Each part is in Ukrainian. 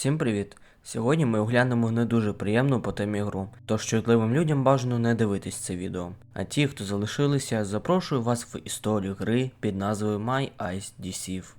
Всім привіт! Сьогодні ми оглянемо не дуже приємну по темі гру, тож чутливим людям бажано не дивитись це відео. А ті, хто залишилися, запрошую вас в історію гри під назвою My Eyes Deceive.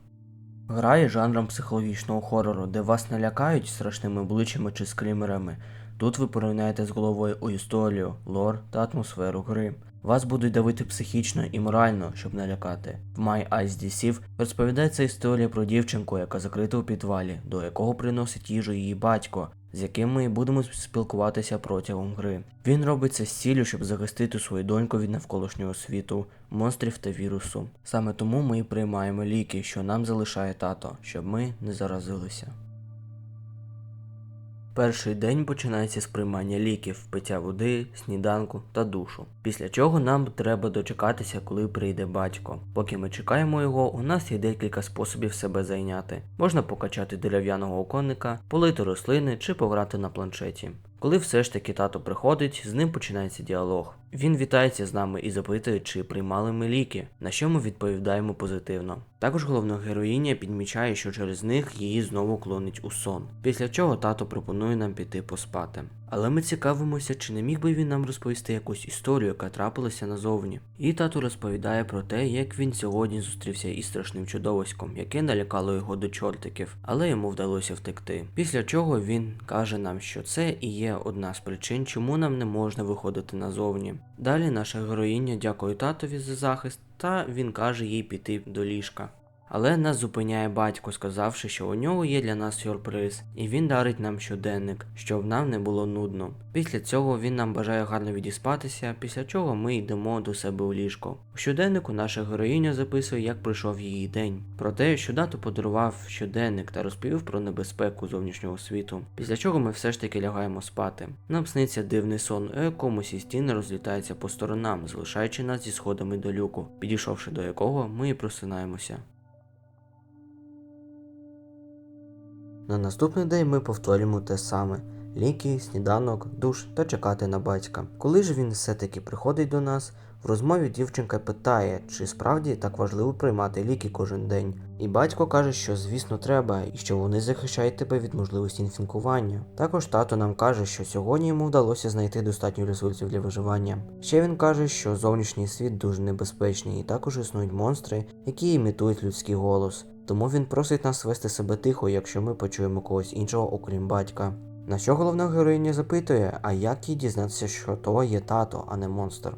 Гра є жанром психологічного хорору, де вас налякають страшними обличчями чи скримерами. Тут ви поринаєте з головою у історію, лор та атмосферу гри. Вас будуть давити психічно і морально, щоб налякати. В My Eyes Deceive розповідається історія про дівчинку, яка закрита у підвалі, до якого приносить їжу її батько, з яким ми будемо спілкуватися протягом гри. Він робить це з ціллю, щоб захистити свою доньку від навколишнього світу, монстрів та вірусу. Саме тому ми і приймаємо ліки, що нам залишає тато, щоб ми не заразилися. Перший день починається з приймання ліків, пиття води, сніданку та душу. Після чого нам треба дочекатися, коли прийде батько. Поки ми чекаємо його, у нас є декілька способів себе зайняти. Можна покачати дерев'яного оконника, полити рослини чи пограти на планшеті. Коли все ж таки тато приходить, з ним починається діалог. Він вітається з нами і запитує, чи приймали ми ліки, на що ми відповідаємо позитивно. Також головна героїня підмічає, що через них її знову клонить у сон. Після чого тато пропонує нам піти поспати. Але ми цікавимося, чи не міг би він нам розповісти якусь історію, яка трапилася назовні. І тато розповідає про те, як він сьогодні зустрівся із страшним чудовиськом, яке налякало його до чортиків, але йому вдалося втекти. Після чого він каже нам, що це і є одна з причин, чому нам не можна виходити назовні. Далі наша героїня дякує татові за захист, та він каже їй піти до ліжка. Але нас зупиняє батько, сказавши, що у нього є для нас сюрприз, і він дарить нам щоденник, щоб нам не було нудно. Після цього він нам бажає гарно відіспатися, після чого ми йдемо до себе у ліжко. У щоденнику наша героїня записує, як пройшов її день, про те, що дату подарував щоденник та розповів про небезпеку зовнішнього світу. Після чого ми все ж таки лягаємо спати. Нам сниться дивний сон, у якому всі стіни розлітаються по сторонам, залишаючи нас зі сходами до люку, підійшовши до якого ми і просинаємося. На наступний день ми повторюємо те саме: ліки, сніданок, душ та чекати на батька. Коли ж він все-таки приходить до нас, в розмові дівчинка питає, чи справді так важливо приймати ліки кожен день. І батько каже, що звісно треба, і що вони захищають тебе від можливості інфікування. Також тато нам каже, що сьогодні йому вдалося знайти достатньо ресурсів для виживання. Ще він каже, що зовнішній світ дуже небезпечний, і також існують монстри, які імітують людський голос. Тому він просить нас вести себе тихо, якщо ми почуємо когось іншого, окрім батька. На що головна героїня запитує, а як їй дізнатися, що то є тато, а не монстр.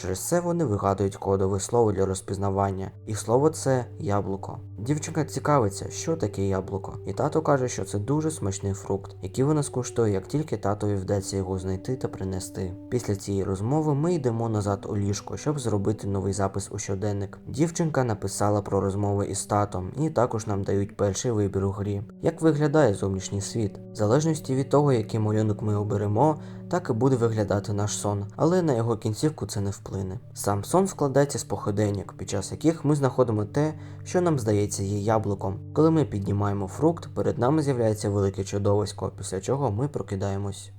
Через це вони вигадують кодове слово для розпізнавання, і слово це яблуко. Дівчинка цікавиться, що таке яблуко, і тато каже, що це дуже смачний фрукт, який вона скуштує, як тільки татові вдасться його знайти та принести. Після цієї розмови ми йдемо назад у ліжко, щоб зробити новий запис у щоденник. Дівчинка написала про розмови із татом, і також нам дають перший вибір у грі. Як виглядає зовнішній світ? В залежності від того, який малюнок ми оберемо, так і буде виглядати наш сон, але на його кінцівку це не вплине. Сам сон складається з походеньок, під час яких ми знаходимо те, що нам здається є яблуком. Коли ми піднімаємо фрукт, перед нами з'являється велике чудовисько, після чого ми прокидаємось.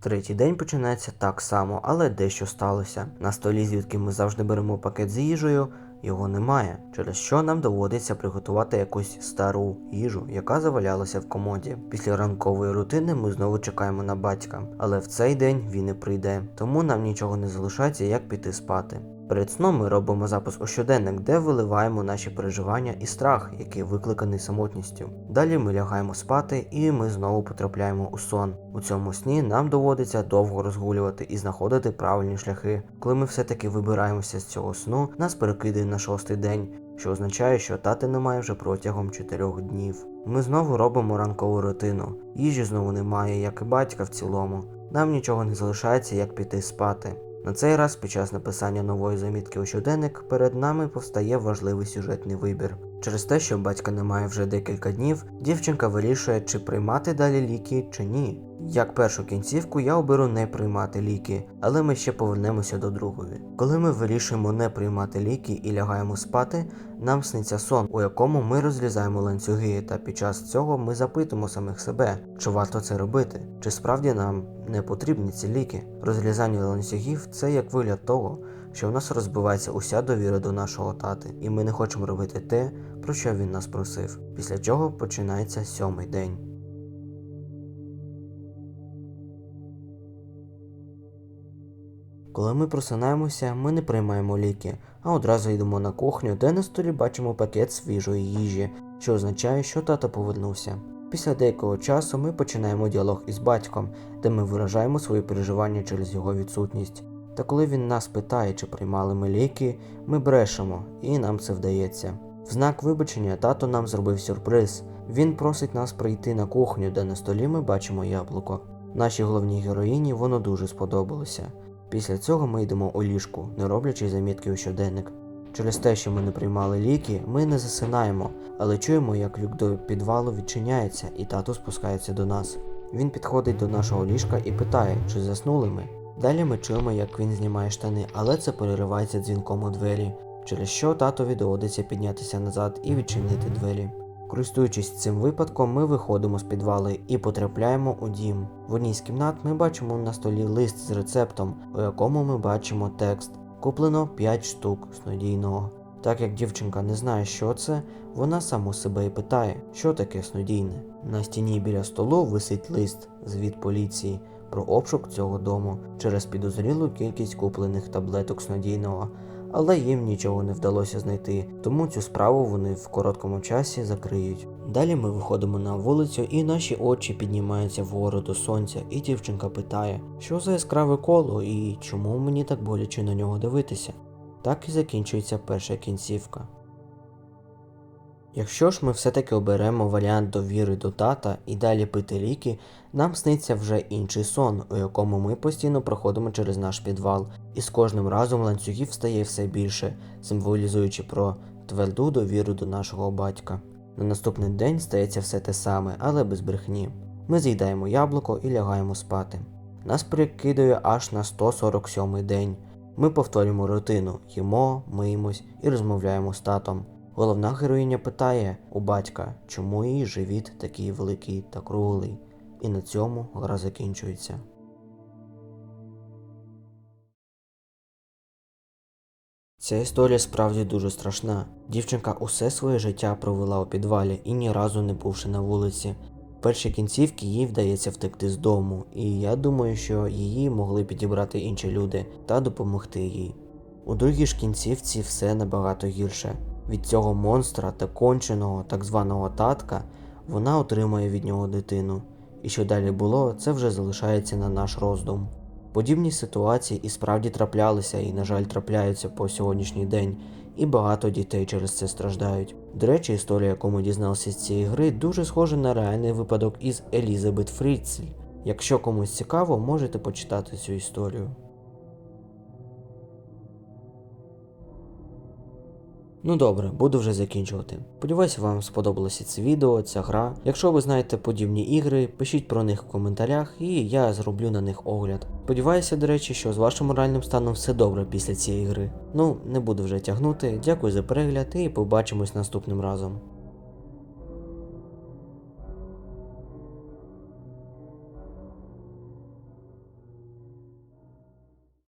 Третій день починається так само, але дещо сталося. На столі, звідки ми завжди беремо пакет з їжею, його немає, через що нам доводиться приготувати якусь стару їжу, яка завалялася в комоді. Після ранкової рутини ми знову чекаємо на батька, але в цей день він не прийде, тому нам нічого не залишається, як піти спати. Перед сном ми робимо запис у щоденник, де виливаємо наші переживання і страх, який викликаний самотністю. Далі ми лягаємо спати і ми знову потрапляємо у сон. У цьому сні нам доводиться довго розгулювати і знаходити правильні шляхи. Коли ми все-таки вибираємося з цього сну, нас перекидає на шостий день, що означає, що тати немає вже протягом чотирьох днів. Ми знову робимо ранкову рутину. Їжі знову немає, як і батька в цілому. Нам нічого не залишається, як піти спати. На цей раз під час написання нової замітки у щоденник перед нами повстає важливий сюжетний вибір. Через те, що батька немає вже декілька днів, дівчинка вирішує, чи приймати далі ліки, чи ні. Як першу кінцівку я оберу не приймати ліки, але ми ще повернемося до другої. Коли ми вирішуємо не приймати ліки і лягаємо спати, нам сниться сон, у якому ми розрізаємо ланцюги, та під час цього ми запитуємо самих себе, чи варто це робити, чи справді нам не потрібні ці ліки. Розрізання ланцюгів це як вигляд того, що в нас розбивається уся довіра до нашого тати, і ми не хочемо робити те, про що він нас просив, після чого починається сьомий день. Коли ми просинаємося, ми не приймаємо ліки, а одразу йдемо на кухню, де на столі бачимо пакет свіжої їжі, що означає, що тато повернувся. Після деякого часу ми починаємо діалог із батьком, де ми виражаємо свої переживання через його відсутність. Та коли він нас питає, чи приймали ми ліки, ми брешемо, і нам це вдається. В знак вибачення тато нам зробив сюрприз. Він просить нас прийти на кухню, де на столі ми бачимо яблуко. Нашій головній героїні воно дуже сподобалося. Після цього ми йдемо у ліжку, не роблячи замітки у щоденник. Через те, що ми не приймали ліки, ми не засинаємо, але чуємо, як люк до підвалу відчиняється, і тато спускається до нас. Він підходить до нашого ліжка і питає, чи заснули ми. Далі ми чуємо, як він знімає штани, але це переривається дзвінком у двері, через що татові доводиться піднятися назад і відчинити двері. Користуючись цим випадком, ми виходимо з підвали і потрапляємо у дім. В одній з кімнат ми бачимо на столі лист з рецептом, у якому ми бачимо текст. Куплено 5 штук снодійного. Так як дівчинка не знає, що це, вона саму себе і питає, що таке снодійне. На стіні біля столу висить лист звіт поліції про обшук цього дому через підозрілу кількість куплених таблеток снодійного, але їм нічого не вдалося знайти, тому цю справу вони в короткому часі закриють. Далі ми виходимо на вулицю, і наші очі піднімаються вгору до сонця, і дівчинка питає, що за яскраве коло і чому мені так боляче на нього дивитися. Так і закінчується перша кінцівка. Якщо ж ми все-таки оберемо варіант довіри до тата і далі пити ліки, нам сниться вже інший сон, у якому ми постійно проходимо через наш підвал, і з кожним разом ланцюгів стає все більше, символізуючи про тверду довіру до нашого батька. На наступний день стається все те саме, але без брехні. Ми з'їдаємо яблуко і лягаємо спати. Нас перекидує аж на 147 день. Ми повторюємо рутину, їмо, миємось і розмовляємо з татом. Головна героїня питає у батька, чому її живіт такий великий та круглий. І на цьому гра закінчується. Ця історія справді дуже страшна. Дівчинка усе своє життя провела у підвалі і ні разу не бувши на вулиці. В першій кінцівці їй вдається втекти з дому, і я думаю, що її могли підібрати інші люди та допомогти їй. У другій ж кінцівці все набагато гірше. Від цього монстра та конченого так званого татка вона отримує від нього дитину. І що далі було, це вже залишається на наш роздум. Подібні ситуації і справді траплялися і, на жаль, трапляються по сьогоднішній день, і багато дітей через це страждають. До речі, історія, яку ми дізналися з цієї гри, дуже схожа на реальний випадок із Елізабет Фріцель. Якщо комусь цікаво, можете почитати цю історію. Ну добре, буду вже закінчувати. Сподіваюся, вам сподобалося це відео, ця гра. Якщо ви знаєте подібні ігри, пишіть про них в коментарях і я зроблю на них огляд. Сподіваюся, до речі, що з вашим моральним станом все добре після цієї гри. Ну, не буду вже тягнути. Дякую за перегляд і побачимось наступним разом.